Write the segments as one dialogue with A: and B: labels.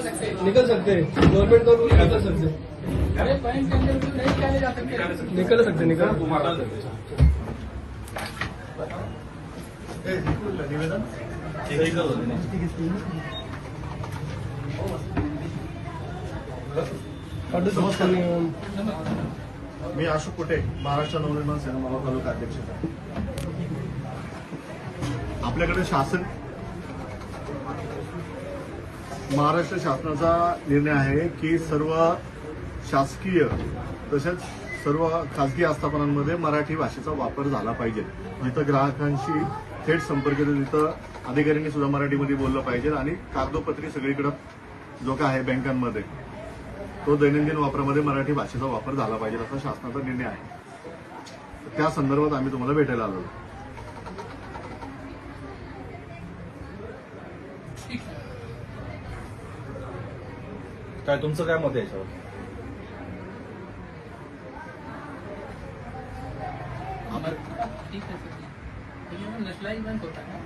A: निकल सकते
B: निकल सकते गवर्नमेंट का रूल निकल सकते।
A: अरे बैंक के अंदर तो नहीं निकाले जा सकते।
B: निकल सकते। निकल काढू शकतो
C: मी अशोक कुटे महाराष्ट्र नवनिर्माण सेना मावळ तालुका अध्यक्ष आपल्याकडे शासन महाराष्ट्र शासनाचा निर्णय आहे की सर्व शासकीय तसेच सर्व खासगी आस्थापनांमध्ये मराठी भाषेचा वापर झाला पाहिजे. जिथं ग्राहकांशी थेट संपर्क येतो तिथं अधिकाऱ्यांनी सुद्धा मराठीमध्ये बोललं पाहिजे आणि कागदोपत्री सगळीकडं जो काय आहे बँकांमध्ये तो दैनंदिन वापरामध्ये मराठी भाषेचा वापर झाला पाहिजे असा शासनाचा निर्णय आहे. त्या संदर्भात आम्ही तुम्हाला भेटायला आलो.
D: काय तुमचं काय मत आहे याच्यावर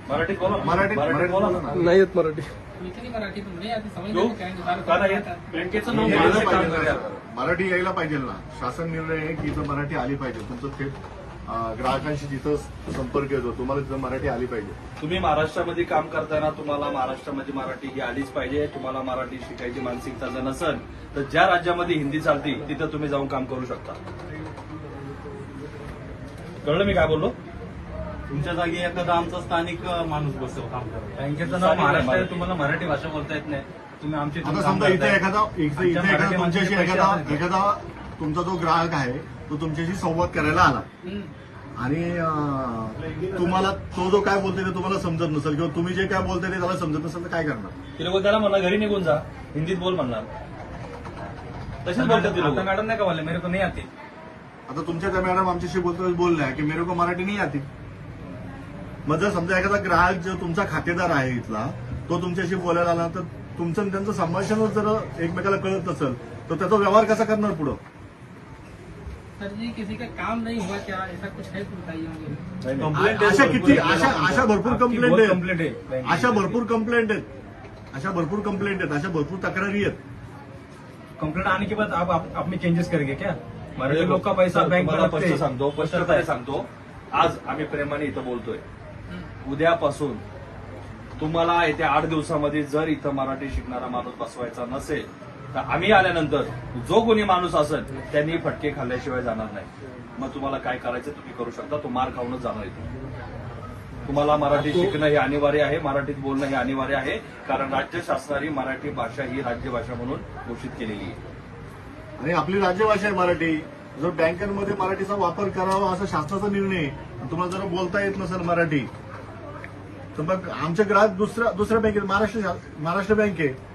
D: मराठीत बोला ना.
C: मराठीत- मराठीत बोला ना.
B: नाही येत मराठी
A: है?
D: बँकेचं नाव
C: यायला पाहिजे ना.
D: करा.
C: मराठी यायला पाहिजे ना शासन निर्णय आहे की इथं मराठी आली पाहिजे तुमचं थेट ग्राहकांशी जिथं संपर्क येतो तुम्हाला तिथं मराठी आली पाहिजे.
D: तुम्ही महाराष्ट्रामध्ये काम करताना तुम्हाला महाराष्ट्रामध्ये मराठी ही आलीच पाहिजे. तुम्हाला मराठी शिकायची मानसिकता जर नसेल तर ज्या राज्यामध्ये हिंदी चालती तिथं तुम्ही जाऊन काम करू शकता. कळलं मी काय बोललो?
E: तुमच्या जागी एखादा आमचा स्थानिक माणूस काम करत
F: बँकेचं नाव महाराष्ट्र आहे तुम्हाला मराठी भाषा बोलता येत नाही. तुम्ही आमची
C: आता समजा इथे एखादा इथे इथे एखादा तुमच्याशी एखादा एखादा तुमचा जो ग्राहक आहे तो तुमच्याशी संवाद करायला आला. आणि तुम्हाला तो जो काय बोलतोय ते तुम्हाला समजत नसेल किंवा तुम्ही जे काय बोलताय ते त्याला समजत नसेल तर काय करणार?
D: ती लोक त्याला म्हणणार घरी निघून जा हिंदीत बोल म्हणणार. तसेच बोलतात ती
F: आता मॅडम नाही का बोलले? मेरे को नहीं आती.
C: आता तुमच्या त्या मॅडम आमच्याशी बोलतोय बोलल्या की मेरे को मराठी नाही आती. मग जर समजा एखादा ग्राहक जो तुमचा खातेदार आहे इथला तो तुमच्याशी बोलायला आला तर तुमचं आणि त्यांचं संभाषणच जर एकमेकाला कळत नसेल तर त्याचा व्यवहार कसा करणार पुढं?
A: सर जी किसी का काम नहीं हुआ क्या? ऐसा कुछ है बताइए मुझे.
F: कंप्लेंट
C: अशा किती अशा अशा भरपूर कंप्लेंट आहेत
F: कंप्लेंट आहे
C: अशा भरपूर कंप्लेंट आहेत अशा भरपूर कंप्लेंट आहेत अशा भरपूर तक्रारी आहेत
F: कंप्लेंट आने के बाद आप, आप अपनी चेंजेस करेंगे क्या? मराठी लोक का पैसा बैंक
D: स्पष्ट सांगतो स्पष्टपणे सांगतो. आज आम्ही प्रेमाने इथं बोलतोय. उद्यापासून तुम्हाला येत्या आठ दिवसामध्ये जर इथं मराठी शिकणारा माणूस बसवायचा नसेल तर आम्ही आल्यानंतर जो कोणी माणूस असेल त्यांनी फटके खाल्ल्याशिवाय जाणार नाही. मग तुम्हाला काय करायचं तुम्ही करू शकता तो मार खाऊनच जाणार इथं. तुम्हाला मराठी शिकणं हे अनिवार्य आहे मराठीत बोलणं हे अनिवार्य आहे कारण राज्य शासनाने मराठी भाषा ही राज्यभाषा म्हणून घोषित केलेली आहे.
C: आणि आपली राज्यभाषा आहे मराठी. जर बँकांमध्ये मराठीचा वापर करावा असा शासनाचा निर्णय आहे तुम्हाला जर बोलता येत नसेल मराठी तर मग आमचे ग्राहक दुसऱ्या दुसऱ्या बँकेत महाराष्ट्र महाराष्ट्र बँक आहे.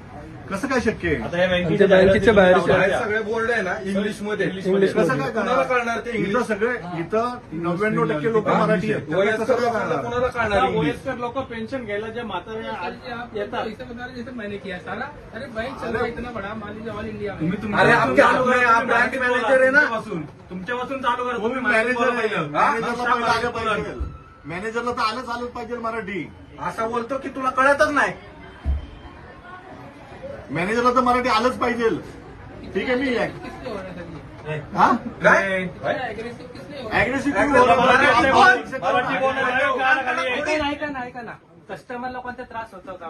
C: कसं काय शक्य आहे?
D: आता या
B: आमच्या बँकेच्या बाहेर
G: सगळे बोर्ड आहे ना इंग्लिशमध्ये
B: इंग्लिश
C: कसं काय
G: कुणाला
C: करणार
G: कळणार ते
C: इथं
G: इंग्लिश?
C: सगळे इथं नव्याण्णव टक्के लोक मराठी आहेत.
G: वयस्कर लोकांना? कुणाला कळणार इंग्लिश?
E: वयस्कर लोक पेन्शन घ्यायला जे
A: आप
E: येतात.
A: ऐसे बता रहे जैसे मैंने किया सारा अरे बैंक चल रहा है इतना बड़ा मान लीजिए ऑल इंडिया में
F: तुम्ही
G: अरे में आप आहे ना?
F: तुमच्यापासून. तुमच्यापासून चालू करा मराठी
C: मॅनेजर आहे. मॅनेजरला
F: हा?
C: पहिलं आलं पाहिजे मॅनेजरला तर आलंच आलंच पाहिजे मराठी.
G: असा बोलतो की तुला कळतच नाही.
C: मॅनेजरला तर मराठी आलंच पाहिजे ठीक आहे मी
A: हो है
C: हा
A: हो है
E: ना कस्टमरला कोणता त्रास होतो का